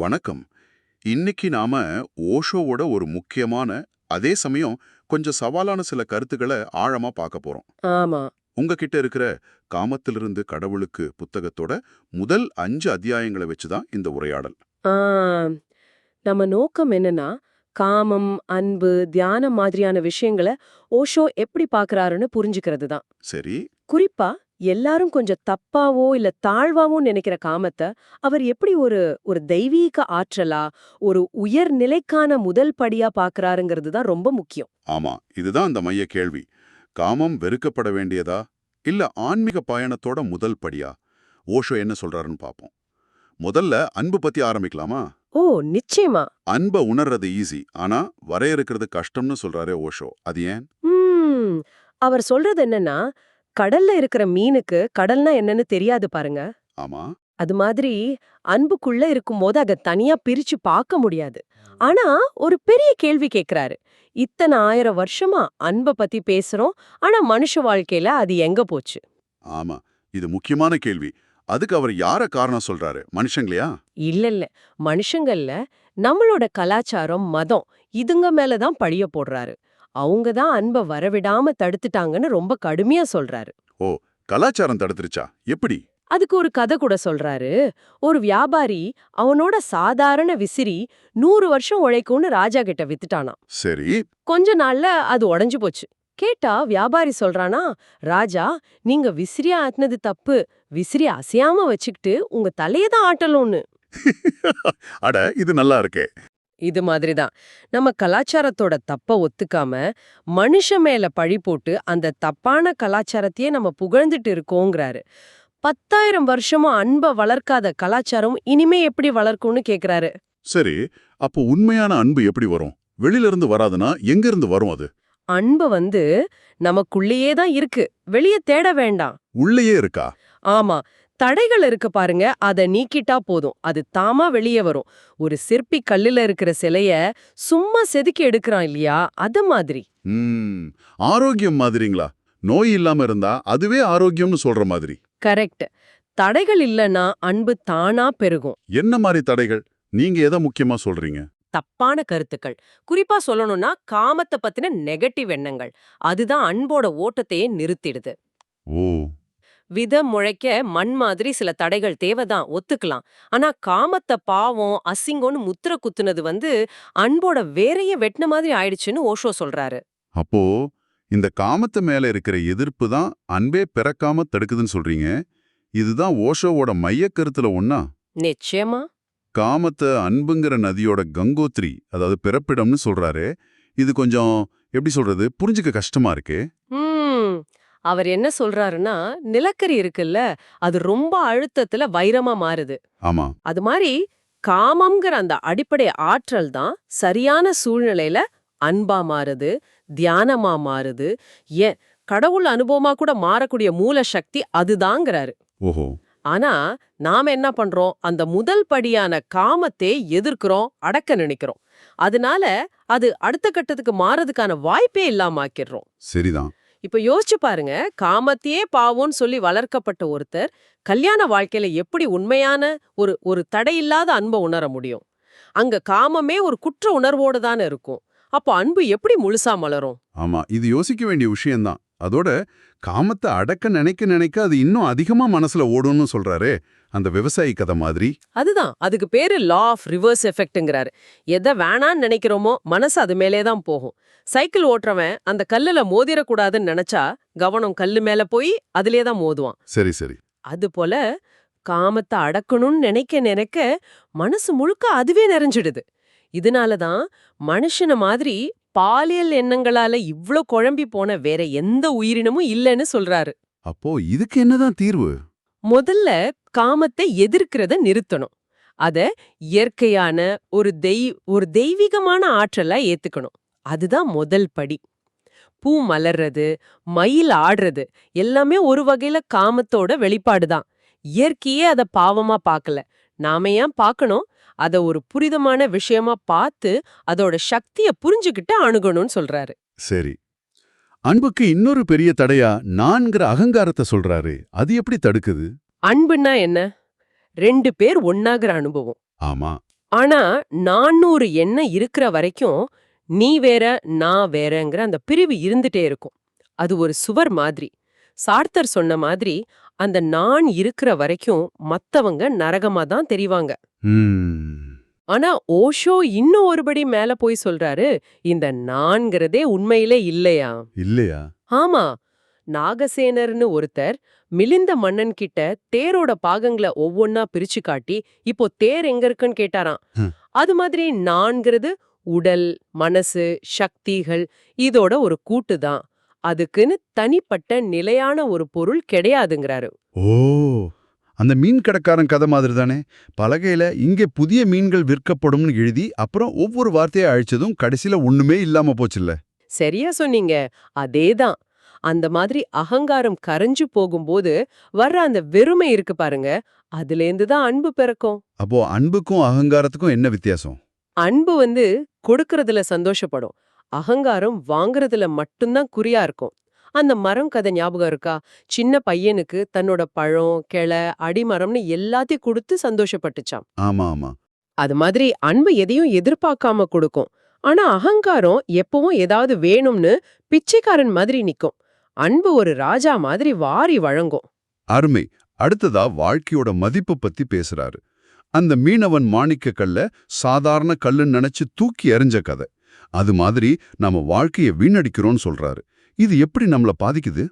வணக்கம். இன்னைக்கு நாம ஓஷோவோட ஒரு முக்கியமான அதே சமயம் கொஞ்சம் சவாலான சில கருத்துக்களை ஆழமா பார்க்க போறோம். ஆமா. உங்ககிட்ட இருக்கிற காமத்திலிருந்து கடவுளுக்கு புத்தகத்தோட முதல் அஞ்சு அத்தியாயங்களை வச்சுதான் இந்த உரையாடல். நம்ம நோக்கம் என்னன்னா காமம் அன்பு தியானம் மாதிரியான விஷயங்களை ஓஷோ எப்படி பார்க்கறாருன்னு புரிஞ்சுக்கிறது தான் சரி. குறிப்பா எல்லாரும் கொஞ்சம் தப்பாவோ இல்ல தாழ்வாவோ நினைக்கிற காமத்தை அவர் எப்படி ஒரு ஒரு தெய்வீக ஆற்றலா ஒரு உயர் நிலைக்கான முதல் படியா பார்க்கறாருங்கிறது தான் ரொம்ப முக்கியம். ஆமா இதுதான் அந்த மைய கேள்வி. காமம் வெறுக்கப்பட வேண்டியதா இல்ல ஆன்மீக பயணத்தோட முதல் படியா? ஓஷோ என்ன சொல்றாருன்னு பார்ப்போம் முதல்ல அன்பு பத்தி ஆரம்பிக்கலாமா? ஓ நிச்சயமா. அன்பை உணர்றது ஈஸி ஆனா வரையறுக்கிறது கஷ்டம்னு சொல்றாரே ஓஷோ. அது ஏன்? அவர் சொல்றது என்னன்னா கடல்ல இருக்கிற மீனுக்கு கடல்னா என்னன்னு தெரியாது பாருங்க. ஆமா. அது மாதிரி அன்புக்குள்ள இருக்கும்போது அதை தனியா பிரிச்சு பார்க்க முடியாது. ஆனா ஒரு பெரிய கேள்வி கேக்குறாரு. இத்தனை ஆயிரம் வருஷமா அன்பை பத்தி பேசுறோம். ஆனா மனுஷ வாழ்க்கையில அது எங்க போச்சு? ஆமா. இது முக்கியமான கேள்வி. அதுக்கு அவர் யார காரணம் சொல்றாரு? மனுஷங்களையா? இல்ல இல்ல. மனுஷங்கள்ல நம்மளோட கலாச்சாரம் மதம் இதுங்க மேலதான் பழிய போடுறாரு. அவங்க தான் அன்பை வரவிடாம தடுத்துட்டாங்கன்னு ரொம்ப கடுமையா சொல்றாரு. கலாச்சாரம் தடுத்துருச்சா? எப்படி? அதுக்கு ஒரு கதை கூட சொல்றாரு. ஒரு வியாபாரி அவனோட சாதாரண விசிறி நூறு வருஷம் உழைக்கும்னு ராஜா கிட்ட வித்துட்டானாம். சரி. கொஞ்ச நாள்ல அது உடைஞ்சு போச்சு. கேட்டா வியாபாரி சொல்றானா ராஜா நீங்க விசிறியா ஆட்டினது தப்பு. விசிறி அசையாம வச்சுக்கிட்டு உங்க தலைய தான் ஆட்டலும்னு அட இது நல்லா இருக்கே. இது மாதிரிதான். நம்ம கலாச்சாரத்தோட தப்ப ஒத்துக்காம மனுஷ மேல பழி போட்டு அந்த தப்பான கலாச்சாரத்தையே நம்ம புகழ்ந்துட்டு இருக்கோங்கிறாரு. பத்தாயிரம் வருஷமா அன்ப வளர்க்காத கலாச்சாரம் இனிமே எப்படி வளர்க்கும்னு கேக்குறாரு. சரி அப்போ உண்மையான அன்பு எப்படி வரும்? வெளியில இருந்து வராதுன்னா எங்க இருந்து வரும் அது? அன்பு வந்து நமக்குள்ளேயே தான் இருக்கு. வெளியே தேட வேண்டாம். உள்ளேயே இருக்கா? ஆமா. தடைகள் இருக்கு பாருங்க அத நீக்கிட்டா போதும். அது தாமா வெளியே வரும். ஒரு சிற்பி கல்லுல இருக்கிற சிலைய சும்மா செதுக்கி எடுக்கிறான் இல்லையா? அது மாதிரி. ஆரோக்கியம் மாதிரிங்களா? நோய் இல்லாம இருந்தா அதுவே ஆரோக்கியம்னு சொல்ற மாதிரி. கரெக்ட். தடைகள் இல்லனா அன்பு தானா பெருகும். என்ன மாதிரி தடைகள்? நீங்க எதை முக்கியமா சொல்றீங்க? தப்பான கருத்துக்கள். குறிப்பா சொல்லணும்னா காமத்தை பத்தின நெகட்டிவ் எண்ணங்கள். அதுதான் அன்போட ஓட்டத்தையே நிறுத்திடுது. ஓ. விதம் முளைக்க மண் மாதிரி சில தடைகள் தேவைதான் ஒத்துக்கலாம். ஆனா காமத்தை பாவம் அசிங்கம்னு முத்திர குத்துனது வந்து அன்போட வேறைய வெட்டின மாதிரி ஆயிடுச்சுன்னு ஓஷோ சொல்றாரு. அப்போ இந்த காமத்து மேல இருக்கிற எதிர்ப்பு தான் அன்பே பிறக்காம தடுக்குதுன்னு சொல்றீங்க. இதுதான் ஓஷோவோட மையக் கருத்துல ஒண்ணா? நிச்சயமா. காமத்தை அன்புங்கிற நதியோட கங்கோத்ரி அதாவது பிறப்பிடம்னு சொல்றாரு. இது கொஞ்சம் எப்படி சொல்றது புரிஞ்சுக்க கஷ்டமா இருக்கு? அவர் என்ன சொல்றாருன்னா நிலக்கரி இருக்குல்ல அது ரொம்ப அழுத்தத்துல வைரமா மாறுது. ஆமா. அது மாதிரி காமம்ங்கிற அந்த அடிப்படை ஆற்றல் தான் சரியான சூழ்நிலையில அன்பா மாறுது தியானமா மாறுது. ஏன்? கடவுள் அனுபவமா கூட மாறக்கூடிய மூல சக்தி அதுதாங்கிறாரு. ஓஹோ. ஆனா நாம என்ன பண்றோம்? அந்த முதல் படியான காமத்தை எதிர்க்கிறோம் அடக்க நினைக்கிறோம். அதனால அது அடுத்த கட்டத்துக்கு மாறதுக்கான வாய்ப்பே இல்லாம ஆக்கிடுறோம். சரிதான். இப்ப யோசிச்சு பாருங்க. காமத்தையே பாவோன்னு சொல்லி வளர்க்கப்பட்ட ஒருத்தர் கல்யாண வாழ்க்கையில எப்படி உண்மையான ஒரு ஒரு தடையில்லாத அன்பை உணர முடியும்? அங்க காமமே ஒரு குற்ற உணர்வோடு தானே இருக்கும். அப்போ அன்பு எப்படி முழுசா மலரும்? ஆமா இது யோசிக்க வேண்டிய விஷயம்தான். அதோட காமத்தை அடக்க நினைக்க நினைக்க அது இன்னும் அதிகமா மனசுல ஓடும்னு சொல்றாரே அந்த விவசாயி கதை மாதிரி. அதுதான். அதுக்கு பேரு லா ஆஃப் ரிவர்ஸ் எஃபெக்ட்ங்கிறாரு எதை வேணான்னு நினைக்கிறோமோ மனசு அது மேலே தான் போகும். சைக்கிள் ஓட்டுறவன் அந்த கல்லுல மோதிரக்கூடாதுன்னு நினைச்சா கவனம் கல்லு மேல போய் அதிலே தான் மோதுவான். சரி சரி. அது போல காமத்தை அடக்கணும்னு நினைக்க நினைக்க மனசு முழுக்க அதுவே நிறைஞ்சிடுது. இதனால தான் மனுஷன மாதிரி பாலியல் எண்ணங்களால இவ்ளோ குழம்பி போன வேற எந்த உயிரினமும் இல்லைன்னு சொல்றாரு. அப்போ இதுக்கு என்னதான் தீர்வு? முதல்ல காமத்தை எதிர்க்கிறத நிறுத்தணும். அத இயற்கையான ஒரு தெய் ஒரு தெய்வீகமான ஆற்றலா ஏத்துக்கணும். அதுதான் முதல் படி. பூ மலர்றது மயில் ஆடுறது எல்லாமே ஒரு வகையில காமத்தோட வெளிப்பாடுதான். இயற்கையே அத பாவமா பார்க்கல நாம ஏன் பார்க்கணும் அத ஒரு புரிதமான விஷயமா பார்த்து அதோட சக்திய புரிஞ்சுக்கிட்டு அணுகணும்னு சொல்றாரு. சரி. அன்புக்கு இன்னொரு பெரிய தடையா நான்கிற அகங்காரத்தை சொல்றாரு அது எப்படி தடுக்குது? அன்புன்னா என்ன? ரெண்டு பேர் ஒன்னாகிற அனுபவம். ஆமா. ஆனா நானூறு எண்ணம் இருக்கிற வரைக்கும் நீ வேற நான் வேறங்கிற அந்த பிரிவு இருந்துட்டே இருக்கும். அது ஒரு சுவர் மாதிரி. சார்த்தர் சொன்ன மாதிரி அந்த நான் இருக்கிற வரைக்கும் மத்தவங்க நரகமா தான் தெரிவாங்க. ஆனா ஓஷோ இன்னும் ஒருபடி மேல போய் சொல்றாரு இந்த நான்கிறதே உண்மையிலே இல்லையா? இல்லையா? ஆமா. நாகசேனர்னு ஒருத்தர் மிலிந்த மன்னன் கிட்ட தேரோட பாகங்களை ஒவ்வொன்னா பிரிச்சு காட்டி இப்போ தேர் எங்க இருக்குன்னு கேட்டாராம். அது மாதிரி நான்கிறது உடல் மனசு சக்திகள் இதோட ஒரு கூட்டு தான். அதுக்குன்னு தனிப்பட்ட நிலையான ஒரு பொருள் கிடையாதுங்கிறாரு. ஓ அந்த மீன் கடைக்காரன் கதை மாதிரி தானே? பலகையில இங்கே புதிய மீன்கள் விற்கப்படும்னு எழுதி அப்புறம் ஒவ்வொரு வார்த்தையை அழிச்சதும் கடைசியில ஒண்ணுமே இல்லாம போச்சுல்ல. சரியா சொன்னீங்க. அதேதான் அந்த மாதிரி அகங்காரம் கரைஞ்சு போகும்போது வர்ற அந்த வெறுமை இருக்கு பாருங்க. அதுலேருந்து தான் அன்பு பிறக்கும். அப்போ அன்புக்கும் அகங்காரத்துக்கும் என்ன வித்தியாசம்? அன்பு வந்து கொடுக்கறதுல சந்தோஷப்படும். அகங்காரம் வாங்குறதுல மட்டும்தான் குறியா இருக்கும். அந்த மரம் கதை ஞாபகம் இருக்கா? சின்ன பையனுக்கு தன்னோட பழம் கிளை அடிமரம்னு எல்லாத்தையும் கொடுத்து சந்தோஷப்பட்டுச்சாம். ஆமா ஆமா. அது மாதிரி அன்பு எதையும் எதிர்பார்க்காம கொடுக்கும். ஆனா அகங்காரம் எப்பவும் ஏதாவது வேணும்னு பிச்சைக்காரன் மாதிரி நிக்கும். அன்பு ஒரு ராஜா மாதிரி வாரி வழங்கும். அருமை. அடுத்ததா வாழ்க்கையோட மதிப்பு பத்தி பேசுறாரு. அந்த மீனவன் மாணிக்க கல்ல சாதாரண கல்லுன்னு நினைச்சு தூக்கி எறிஞ்ச கதை. அது மாதிரி நம்ம வாழ்க்கைய வீணடிக்கிறோம்னு சொல்றாரு. இது எப்படி நம்மள பாதிக்குது?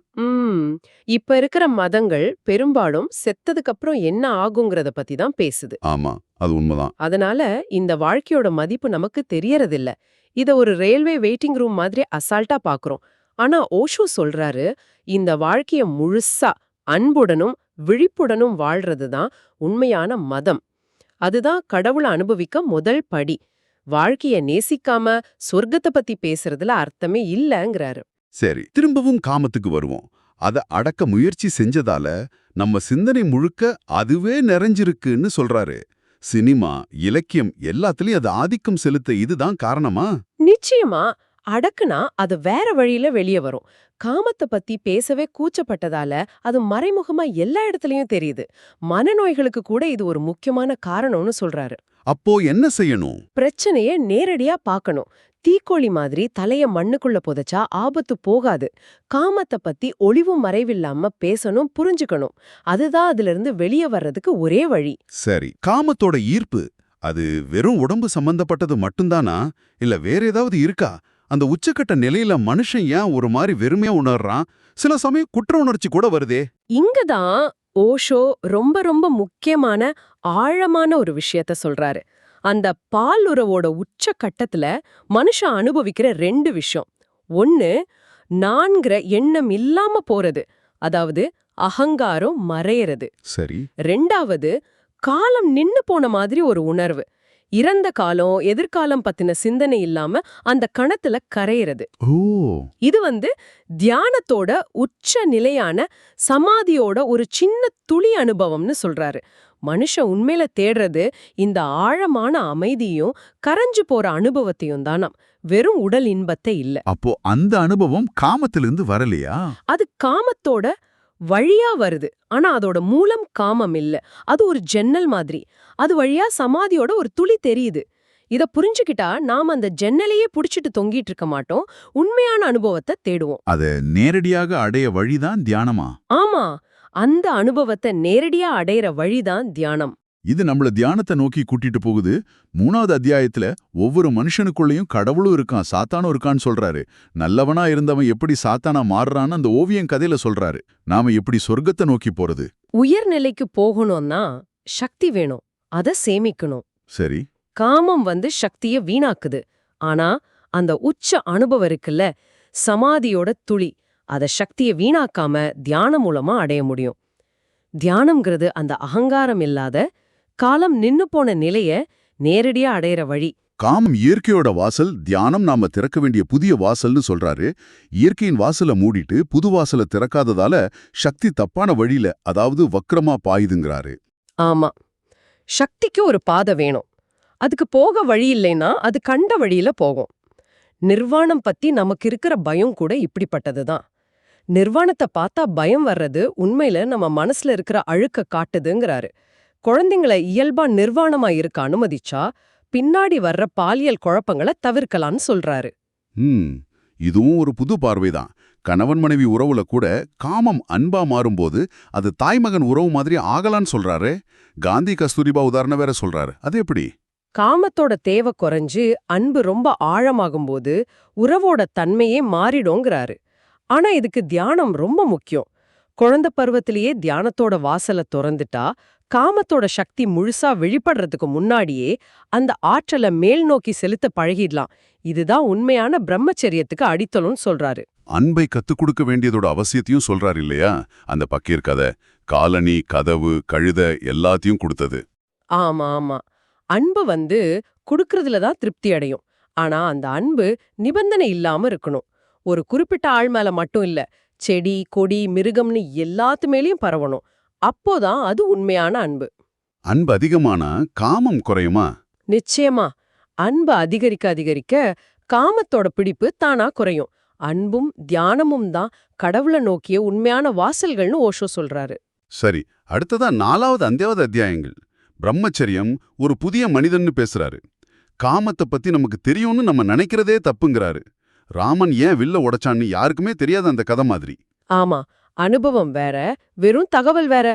இப்ப இருக்கிற மதங்கள் பெரும்பாலும் செத்ததுக்கு அப்புறம் என்ன ஆகுங்கிறத பத்தி தான் பேசுது. ஆமா அது உண்மைதான். அதனால இந்த வாழ்க்கையோட மதிப்பு நமக்கு தெரியறதில்ல. இத ஒரு ரயில்வே வெயிட்டிங் ரூம் மாதிரி அசால்ட்டா பாக்குறோம். ஆனா ஓஷோ சொல்றாரு இந்த வாழ்க்கைய முழுசா அன்புடனும் விழிப்புடனும் வாழ்றது தான் உண்மையான மதம். அதுதான் கடவுளை அனுபவிக்க முதல் படி. வாழ்க்கைய நேசிக்காம சொர்க்கத்தை பத்தி பேசுறதுல அர்த்தமே இல்லங்கறாரு. சரி திரும்பவும் காமத்துக்கு வருவோம். அத அடக்க முயற்சி செஞ்சதால நம்ம சிந்தனை முழுக்க அதுவே நிறைஞ்சிருக்குன்னு சொல்றாரு. சினிமா இலக்கியம் எல்லாத்துலயும் அது ஆதிக்கம் செலுத்த இதுதான் காரணமா? நிச்சயமா. அடக்குனா அது வேற வழியில வெளியே வரும். காமத்தை பத்தி பேசவே கூச்சப்பட்டதால அது மறைமுகமா எல்லா இடத்துலயும் தெரியுது. மனநோய்களுக்கு கூட இது ஒரு முக்கியமான காரணம்னு சொல்றாரு. அப்போ என்ன செய்யணும்? பிரச்சனைய நேரடியா பார்க்கணும் தீக்கோழி மாதிரி தலைய மண்ணுக்குள்ள புதைச்சா ஆபத்து போகாது. காமத்தை பத்தி ஒளிவு மறைவில்லாம பேசணும் புரிஞ்சுக்கணும். அதுதான் அதுல இருந்து வெளியே வர்றதுக்கு ஒரே வழி. சரி. காமத்தோட ஈர்ப்பு அது வெறும் உடம்பு சம்பந்தப்பட்டது மட்டும்தானா? இல்ல வேற ஏதாவது இருக்கா? அந்த உச்சக்கட்ட நிலையில மனுஷன் ஏன் ஒரு மாதிரி வெறுமையா உணர்றான்? சில சமயம் குற்ற உணர்ச்சி கூட வருதே. இங்கதான் ஓஷோ ரொம்ப ரொம்ப முக்கியமான ஆழமான ஒரு விஷயத்த சொல்றாரு. அந்த பால் உறவோட உச்ச கட்டத்துல மனுஷன் அனுபவிக்கிற ரெண்டு விஷயம். ஒன்னு நான்கிற எண்ணம் இல்லாம போறது. அதாவது அகங்காரம் மறையறது. சரி. ரெண்டாவது காலம் நின்னு போன மாதிரி ஒரு உணர்வு. இறந்த காலம் எதிர்காலம் பத்தின சிந்தனை இல்லாம அந்த கணத்துல கரையிறது. ஓ. இது வந்து தியானத்தோட உச்ச நிலையான சமாதியோட ஒரு சின்ன துளி அனுபவம்னு சொல்றாரு. மனுஷன் உண்மையில தேடுறது இந்த ஆழமான அமைதியும் கரைஞ்சு போற அனுபவத்தையும் தானாம். வெறும் உடல் இன்பத்தை இல்ல. அப்போ அந்த அனுபவம் காமத்திலிருந்து வரலையா? அது காமத்தோட வழியா வருது. ஆனா அதோட மூலம் காமம் இல்ல. அது ஒரு ஜன்னல் மாதிரி. அது வழியா சமாதியோட ஒரு துளி தெரியுது. இத புரிஞ்சுக்கிட்டா நாம அந்த ஜன்னலையே புடிச்சிட்டு தொங்கிட்டு இருக்க மாட்டோம். உண்மையான அனுபவத்தை தேடுவோம். அத நேரடியாக அடைய வழிதான் தியானமா? ஆமா. அந்த அனுபவத்தை நேரடியா அடையிற வழிதான் தியானம். இது நம்மள தியானத்தை நோக்கி கூட்டிட்டு போகுது. மூணாவது அத்தியாயத்துல ஒவ்வொரு மனுஷனுக்குள்ளேயும் கடவுளும் இருக்கான் சாத்தானும் இருக்கான்னு சொல்றாரு. நல்லவனா இருந்தவன் எப்படி சாத்தானா மாறுறான்னு அந்த ஓவியம் கதையில சொல்றாரு. நாம எப்படி சொர்க்கத்தை நோக்கி போறது? உயர்நிலைக்கு போகணும்னா சக்தி வேணும் அத சேமிக்கணும். சரி. காமம் வந்து சக்திய வீணாக்குது. ஆனா அந்த உச்ச அனுபவம் இருக்குல்ல சமாதியோட துளி அத சக்திய வீணாக்காம தியானம் மூலமா அடைய முடியும். தியானம்ங்கிறது அந்த அகங்காரம் இல்லாத காலம் நின்னு போன நிலைய நேரடியா அடையிற வழி. காமம் இயற்கையோட வாசல் தியானம் நாம திறக்க வேண்டிய புதிய வாசல்னு சொல்றாரு. இயற்கையின் வாசலை மூடிட்டு புது வாசலை திறக்காததால சக்தி தப்பான வழியில அதாவது வக்ரமா பாயுதுங்கிறாரு. ஆமா. சக்திக்கு ஒரு பாதை வேணும். அதுக்கு போக வழி இல்லைன்னா அது கண்ட வழியில போகும். நிர்வாணம் பத்தி நமக்கு இருக்கிற பயம் கூட இப்படிப்பட்டதுதான். நிர்வாணத்தை பார்த்தா பயம் வர்றது உண்மையில நம்ம மனசுல இருக்கிற அழுக்க காட்டுதுங்கிறாரு. குழந்தைங்களை இயல்பா நிர்வாணமா இருக்க அனுமதிச்சா பின்னாடி வர்ற பாலியல் குழப்பங்களை தவிர்க்கலாம்னு சொல்றாரு. இதுவும் ஒரு புது பார்வைதான். கணவன் மனைவி உறவுல கூட காமம் அன்பா மாறும்போது அது தாய்மகன் உறவு மாதிரி ஆகலான்னு சொல்றாரு. காந்தி கஸ்தூரிபா உதாரணம் வேற சொல்றாரு. அது எப்படி? காமத்தோட தேவை குறைஞ்சு அன்பு ரொம்ப ஆழமாகும்போது உறவோட தன்மையே மாறிடுங்கிறாரு. ஆனா இதுக்கு தியானம் ரொம்ப முக்கியம். குழந்தை பருவத்திலேயே தியானத்தோட வாசலை திறந்துட்டா காமத்தோட சக்தி முழுசா வெளிப்படுறதுக்கு முன்னாடியே அந்த ஆற்றலை மேல் நோக்கி செலுத்த பழகிடலாம். இதுதான் உண்மையான பிரம்மச்சரியத்துக்கு அடித்தளம்னு சொல்றாரு. அன்பை கத்துக் கொடுக்க வேண்டியதோட அவசியத்தையும் சொல்றாரு இல்லையா? அந்த பக்கீர் கதை. காலனி கதவு கழுத எல்லாத்தையும் கொடுத்தது. ஆமா ஆமா. அன்பு வந்து குடுக்கறதுல தான் திருப்தி அடையும். ஆனா அந்த அன்பு நிபந்தனை இல்லாம இருக்கணும். ஒரு குறிப்பிட்ட ஆள் மேல மட்டும் இல்ல. செடி கொடி மிருகம்னு எல்லாத்து மேலயும் பரவணும். அப்போதான் அது உண்மையான அன்பு. அன்பு அதிகமானா காமம் குறையுமா? நிச்சயமா. அன்பு அதிகரிக்க அதிகரிக்க காமத்தோட பிடிப்பு தானா குறையும். அன்பும் தியானமும் தான் கடவுளை நோக்கிய உண்மையான வாசல்கள்னு ஓஷோ சொல்றாரு. சரி அடுத்ததா நாலாவது அஞ்சாவது அத்தியாயங்கள். பிரம்மச்சரியம் ஒரு புதிய மனிதன்னு பேசுறாரு. காமத்தை பத்தி நமக்கு தெரியும்னு நம்ம நினைக்கிறதே தப்புங்கிறாரு. ராமன் ஏன் வில்ல உடைச்சான்னு யாருக்குமே தெரியாத அந்த கதை மாதிரி. ஆமா அனுபவம் வேற வெறும் தகவல் வேற.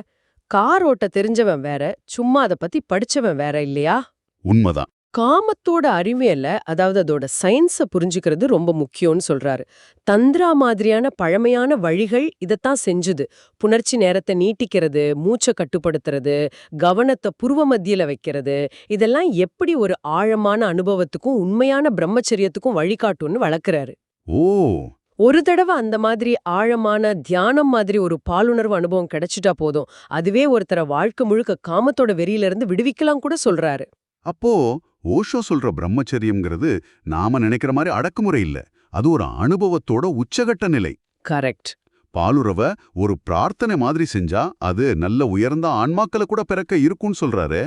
கார் ஓட்ட தெரிஞ்சவன் வேற சும்மா அத பத்தி படிச்சவன் வேற இல்லையா? உண்மைதான். காமத்தோட அறிவியல்ல அதாவது அதோட சயின்ஸ புரிஞ்சுக்கிறது ரொம்ப முக்கியம்னு சொல்றாரு. தந்திரா மாதிரியான பழமையான வழிகள் இதத்தான் செஞ்சுது. புணர்ச்சி நேரத்தை நீட்டிக்கிறது மூச்சை கட்டுப்படுத்துறது கவனத்தை புருவ மத்தியில வைக்கிறது. இதெல்லாம் எப்படி ஒரு ஆழமான அனுபவத்துக்கும் உண்மையான பிரம்மச்சரியத்துக்கும் வழிகாட்டும்னு வளர்க்கறாரு. ஓ! ஒரு தடவை அந்த மாதிரி ஆழமான தியானம் மாதிரி ஒரு பாலுணர்வு அனுபவம் கிடைச்சிட்டா போதும். அதுவே ஒருத்தர வாழ்க்கை முழுக்க காமத்தோட வெறியில இருந்து விடுவிக்கலாம் கூட சொல்றாரு. அப்போ ஓஷோ சொல்ற பிரம்மச்சரியம்ங்கிறது நாம நினைக்கிற மாதிரி அடக்குமுறை இல்ல. அது ஒரு அனுபவத்தோட உச்சகட்ட நிலை. கரெக்ட். பாலுறவ ஒரு பிரார்த்தனை மாதிரி செஞ்சா அது நல்ல உயர்ந்த ஆன்மாக்களை கூட பிறக்க இருக்கும்னு சொல்றாரு.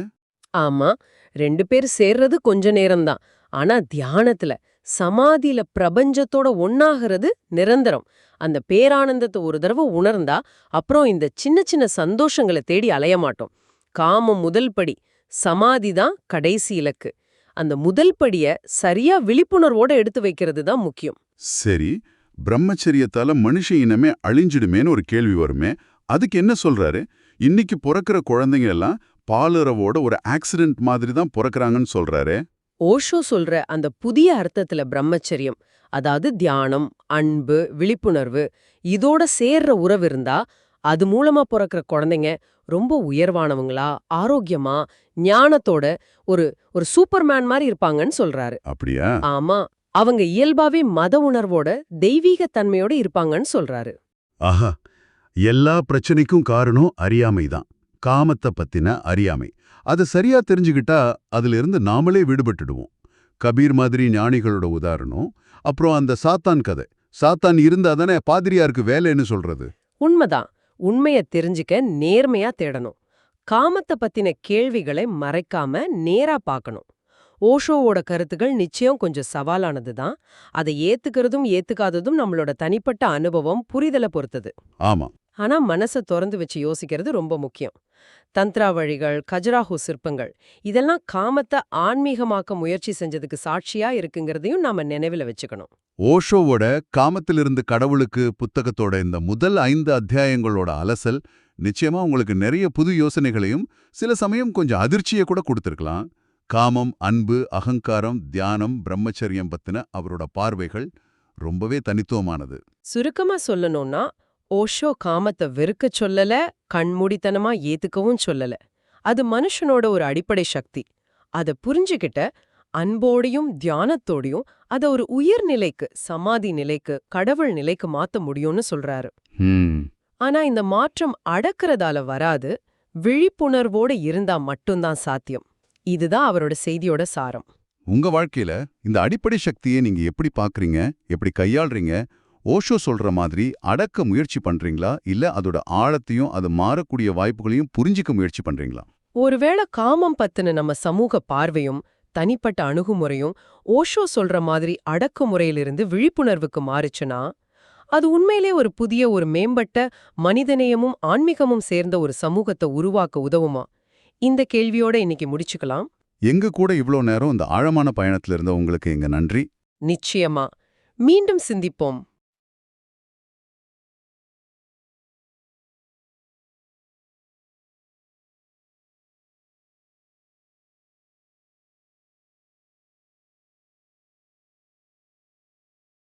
ஆமா ரெண்டு பேர் சேர்றது கொஞ்ச நேரம்தான். ஆனா தியானத்துல சமாதியில பிரபஞ்சத்தோட ஒன்னாகிறது நிரந்தரம். அந்த பேரானந்தத்தை ஒரு தடவை உணர்ந்தா அப்புறம் இந்த சின்ன சின்ன சந்தோஷங்களை தேடி அலைய மாட்டோம். காமம் முதல் படி சமாதி தான் கடைசி இலக்கு. அந்த முதல் படிய சரியா விழிப்புணர்வோட எடுத்து வைக்கிறது தான் முக்கியம். சரி பிரம்மச்சரியத்தால மனுஷ இனமே அழிஞ்சிடுமேன்னு ஒரு கேள்வி வருமே அதுக்கு என்ன சொல்றாரு? இன்னைக்கு பிறக்கிற குழந்தைங்க எல்லாம் பாலுறவோட ஒரு ஆக்சிடென்ட் மாதிரி தான் பிறக்கிறாங்கன்னு சொல்றாரு. ஓஷோ சொல்ற அந்த புதிய அர்த்தத்துல பிரம்மச்சரியம் அதாவது தியானம் அன்பு விழிப்புணர்வு இதோட சேர்ற உறவு இருந்தா அது மூலமா பிறக்கிற குழந்தைங்க ரொம்ப உயர்வானவங்களா ஆரோக்கியமா ஞானத்தோட ஒரு ஒரு சூப்பர்மேன் மாதிரி இருப்பாங்கன்னு சொல்றாரு. அப்படியா? ஆமா. அவங்க இயல்பாவே மத உணர்வோட தெய்வீக தன்மையோட இருப்பாங்கன்னு சொல்றாரு. ஆஹா. எல்லா பிரச்சனைக்கும் காரணம் அறியாமைதான் காமத்தை பத்தின அறியாமை. அதை சரியா தெரிஞ்சுக்கிட்டா அதுல இருந்து நாமளே விடுபட்டுடுவோம். கபீர் மாதிரி ஞானிகளோட உதாரணம். அப்புறம் அந்த சாத்தான் கதை. சாத்தான் இருந்தா தானே பாதிரியாருக்கு வேலைன்னு சொல்றது. உண்மைதான். உண்மைய தெரிஞ்சுக்க நேர்மையா தேடணும். காமத்தை பத்தின கேள்விகளை மறைக்காம நேரா பார்க்கணும். ஓஷோவோட கருத்துக்கள் நிச்சயம் கொஞ்சம் சவாலானது தான் அதை ஏத்துக்கிறதும் ஏத்துக்காததும் நம்மளோட தனிப்பட்ட அனுபவம் புரிதலை பொறுத்தது. ஆமா. ஆனா மனசை திறந்து வச்சு யோசிக்கிறது ரொம்ப முக்கியம். தந்த்ரா வழிகள் கஜராஹு சிற்பங்கள் இதெல்லாம் காமத்தை ஆன்மீகமாக்க முயற்சி செஞ்சதுக்கு சாட்சியா இருக்குங்கிறதையும் நாம நினைவுல வச்சுக்கணும். ஓஷோவோட காமத்திலிருந்து கடவுளுக்கு புத்தகத்தோட இந்த முதல் ஐந்து அத்தியாயங்களோட அலசல் நிச்சயமா உங்களுக்கு நிறைய புது யோசனைகளையும் சில சமயம் கொஞ்சம் அதிர்ச்சியை கூட கொடுத்திருக்கலாம். காமம் அன்பு அகங்காரம் தியானம் பிரம்மச்சரியம் பத்தின அவரோட பார்வைகள் ரொம்பவே தனித்துவமானது. சுருக்கமா சொல்லணும்னா ஓஷோ காமத்தை வெறுக்கச் சொல்லல கண்மூடித்தனமா ஏத்துக்கவும் சொல்லல. அது மனுஷனோட ஒரு அடிப்படை சக்தி. அத புரிஞ்சுகிட்ட அன்போடையும் தியானத்தோடையும் அத ஒரு உயர்நிலைக்கு சமாதி நிலைக்கு கடவுள் நிலைக்கு மாத்த முடியும்னு சொல்றாரு. ஆனா இந்த மாற்றம் அடக்கறதால வராது விழிப்புணர்வோட இருந்தா மட்டும்தான் சாத்தியம். இதுதான் அவரோட செய்தியோட சாரம். உங்க வாழ்க்கையில இந்த அடிப்படை சக்தியை நீங்க எப்படி பாக்குறீங்க எப்படி கையாள்றீங்க ஓஷோ சொல்ற மாதிரி அடக்க முயற்சி பண்றீங்களா? இல்ல அதோட ஆழத்தையும் அது மாறக்கூடிய வாய்ப்புகளையும் புரிஞ்சிக்க முயற்சி பண்றீங்களா? ஒருவேளை காமம் பத்தின நம்ம சமூக பார்வையும் தனிப்பட்ட அணுகுமுறையும் ஓஷோ சொல்ற மாதிரி அடக்குமுறையிலிருந்து விழிப்புணர்வுக்கு மாறுச்சுன்னா அது உண்மையிலே ஒரு புதிய ஒரு மேம்பட்ட மனிதநேயமும் ஆன்மீகமும் சேர்ந்த ஒரு சமூகத்தை உருவாக்க உதவுமா? இந்த கேள்வியோட இன்னைக்கு முடிச்சுக்கலாம். எங்க கூட இவ்ளோ நேரம் இந்த ஆழமான பயணத்துல இருந்த உங்களுக்கு எங்க நன்றி. நிச்சயமா. மீண்டும் சிந்திப்போம்.